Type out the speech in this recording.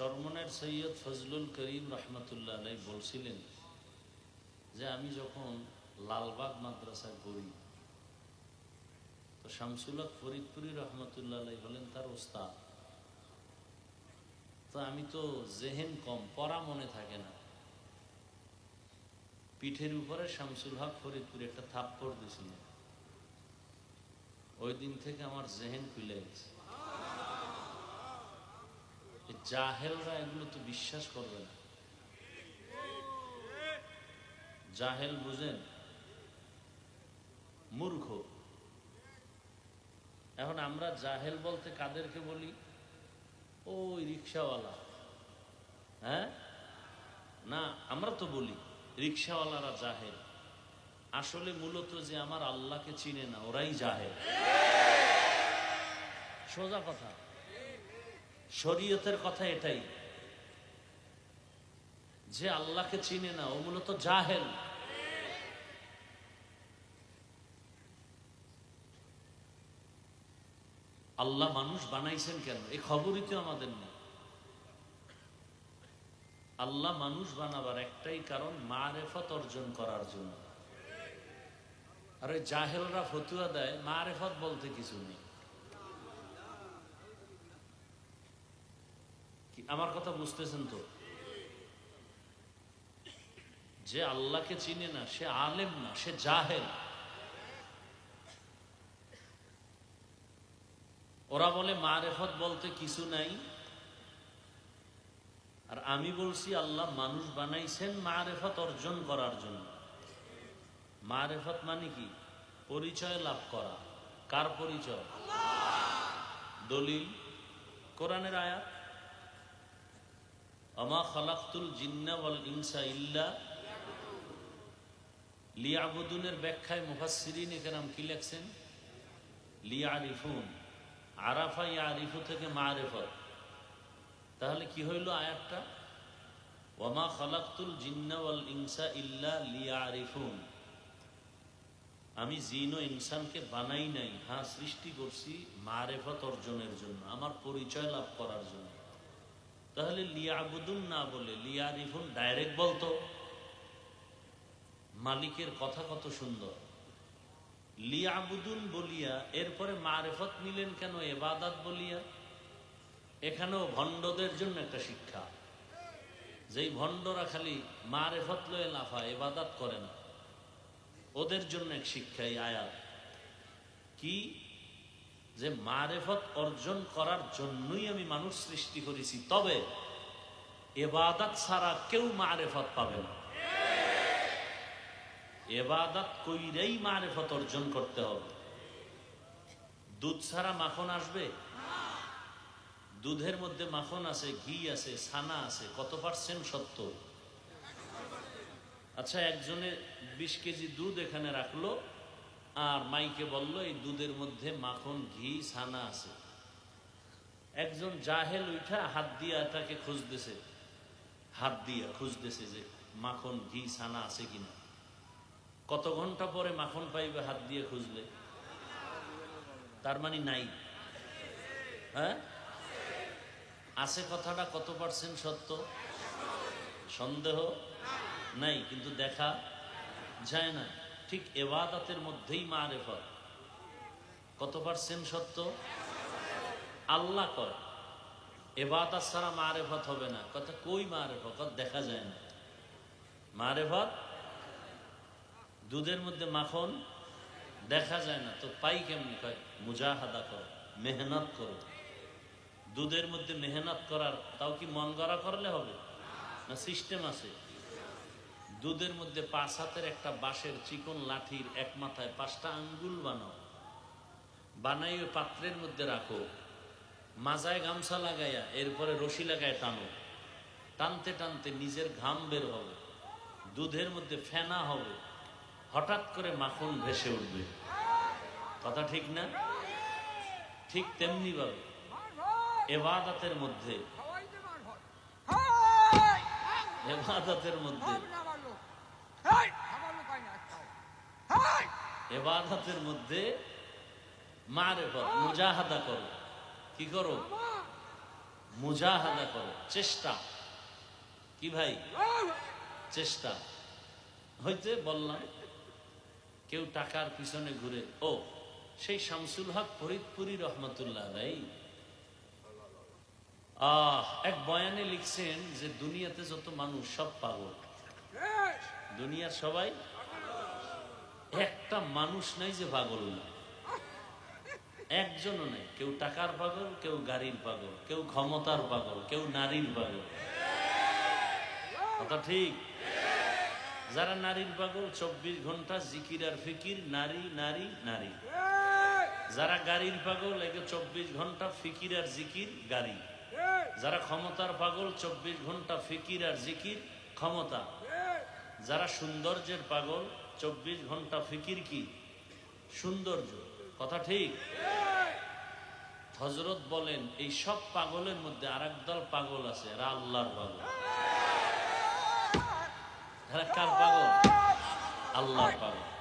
চরমনের সৈয়দ ফজলুল করিম রহমতুল্লাহ আলাই বলছিলেন যে আমি যখন লালবাগ মাদ্রাসায় পড়ি, তো শামসুল্লাহ ফরিদপুরি রহমতুল্লাহ আলাই হলেন তার ওস্তাদ, তো আমি তো জেহেন কম, পড়া মনে থাকে না। পিঠের উপরে শামসুল হক ফরিদপুরে একটা থাপ্পড় দিয়েছিলেন ওই দিন থেকে আমার জেহেন খুলে গেছে। জাহেলরা এগুলো তো বিশ্বাস করবে না। জাহেল বুঝেন? মূর্খ। এখন আমরা জাহেল বলতে কাদেরকে বলি? ওই রিক্সাওয়ালা। হ্যাঁ? না, আমরা তো বলি, রিক্সাওয়ালারা জাহেল। আসলে মূলত যে আমার আল্লাহকে চিনে না, ওরাই জাহেল। সোজা কথা। শরীয়তের কথা এটাই। যে আল্লাহকে চিনে না, ও মূলত জাহেল। আল্লাহ মানুষ বানাইছেন কেন? এই খবরই তো আমাদের নেই। আল্লাহ মানুষ বানাবার একটাই কারণ মারেফত অর্জন করার জন্য। আর ওই জাহেলরা ফতুয়া দেয়, মারেফত বলতে কিছু নেই। আমার কথা বুঝতেছেন তো? যে আল্লাহকে চিনে না সে আলেম না সে জাহেল। ওরা বলে মারেফত বলতে কিছু নাই। আর আমি বলছি আল্লাহ মানুষ বানাইছেন মারেফত অর্জন করার জন্য। মারেফত মানে কি? পরিচয় লাভ করা। কার পরিচয়? দলিল? কোরআনের আয়াত? আমা খালাক্তুল জিন্না ইনসা ইল্লা লিয়াবুদুনের ব্যাখ্যায় মুফাসসিরিন একরাম কি লেখছেন? লিয়ারিফুন। আরাফা ইয়ারিফু থেকে মারেফত। তাহলে কি হইল আয়াতটা? ওয়ামা খালাক্তুল জিন্না ওয়াল ইনসা ইল্লা লিয়ারিফুন। আমি জিন ও ইনসানকে বানাই নাই হ্যাঁ সৃষ্টি করছি মারেফত অর্জনের জন্য, আমার পরিচয় লাভ করার জন্য। তাহলে লিয়াবুদুন না বলে লিয়ারিফুন ডাইরেক্ট বলতো। মালিকের কথা কত সুন্দর। লিয়াবুদুন বলিয়া এরপরে মারেফত নিলেন কেন, এবাদাত বলিয়া? এখানেও ভণ্ডদের জন্য একটা শিক্ষা। যেই ভণ্ডরা খালি মারেফত লয়ে লাফা এবাদাত করে না। ওদের জন্য এক শিক্ষা এই আয়াত। কি? যে মারেফত অর্জন করার জন্যই আমি মানুষ সৃষ্টি করেছি, তবে এবাদাত ছাড়া কেউ মারেফত পাবে না। এবাদাত কইরেই মারেফত অর্জন করতে হবে। দুধ ছাড়া মাখন আসবে? দুধের মধ্যে মাখন আছে, ঘি আছে, ছানা আছে, কত পার্সেন্ট সত্য? আচ্ছা একজনে বিশ কেজি দুধ এখানে রাখল আর মাইকে বলল, এই দুধের মধ্যে মাখন, ঘি, ছানা আছে। একজন জাহেল উঠা হাত দিয়া তাকে খুঁজতেছে। হাত দিয়া খুঁজতেছে যে মাখন, ঘি, ছানা আছে কিনা। কত ঘণ্টা পরে মাখন পাইবে হাত দিয়ে খুঁজলে? তার মানে নাই। হ্যাঁ? আছে কথাটা কত পার্সেন্ট সত্য? সন্দেহ? নাই, কিন্তু দেখা যায় না। ঠিক এবাদাতের মধ্যেই মারেফত। কত পার্সেন্ট সত্য? আল্লাহ কয়, এবাদাত ছাড়া মারেফত হবে না। কথা কই মারেফত? দেখা যায় না। মারেফত? দুধের মধ্যে মাখন? দেখা যায় না। তো পাই কেমনি? কয়, মুজাহাদা করো, মেহনত করো। দুধের মধ্যে মেহনত করার, তাও কি মন গড়া করলে হবে? না সিস্টেম আছে। দুধের মধ্যে পাঁচ হাতের একটা বাঁশের চিকন লাঠির এক মাথায় পাঁচটা আঙ্গুল বানাও বানাই ওই পাত্রের মধ্যে রাখো মাজায় গামছা লাগাইয়া এরপরে রশি লাগায় টানো টানতে টানতে নিজের ঘাম বের হবে দুধের মধ্যে ফেনা হবে হঠাৎ করে মাখন ভেসে উঠবে কথা ঠিক না ঠিক তেমনি ভাবে এবাদাতের মধ্যে এবাদাতের মধ্যে এবাদাতের মধ্যে মারে মুজাহাদা করো। কি করো? মুজাহাদা করো। চেষ্টা। কি ভাই? চেষ্টা। হইতে বললাম কেউ টাকার পিছনে ঘুরে ও সেই শামসুল হক ফরিদপুরি রহমতুল্লাহ ভাই। আহ এক বয়ানে লিখছেন যে দুনিয়াতে যত মানুষ সব পাগল। দুনিয়ার সবাই একটা মানুষ নাই যে পাগল না। একজনও নেই। কেউ টাকার পাগল, কেউ গাড়ির পাগল, কেউ ক্ষমতার পাগল, কেউ নারীর পাগল। কথা ঠিক? যারা নারীর পাগল, চব্বিশ ঘণ্টা জিকির আর ফিকির, নারী নারী নারী। যারা গাড়ির পাগল, একে চব্বিশ ঘণ্টা ফিকির আর জিকির, গাড়ি। যারা ক্ষমতার পাগল, চব্বিশ ঘণ্টা ফিকির আর জিকির, ক্ষমতা। যারা সৌন্দর্যের পাগল, চব্বিশ ঘণ্টা ফিকির কি? সৌন্দর্য, কথা ঠিক? হজরত বলেন, এই সব পাগলের মধ্যে আর দল পাগল আছে আল্লাহর পাগল। কার পাগল? আল্লাহর পাগল।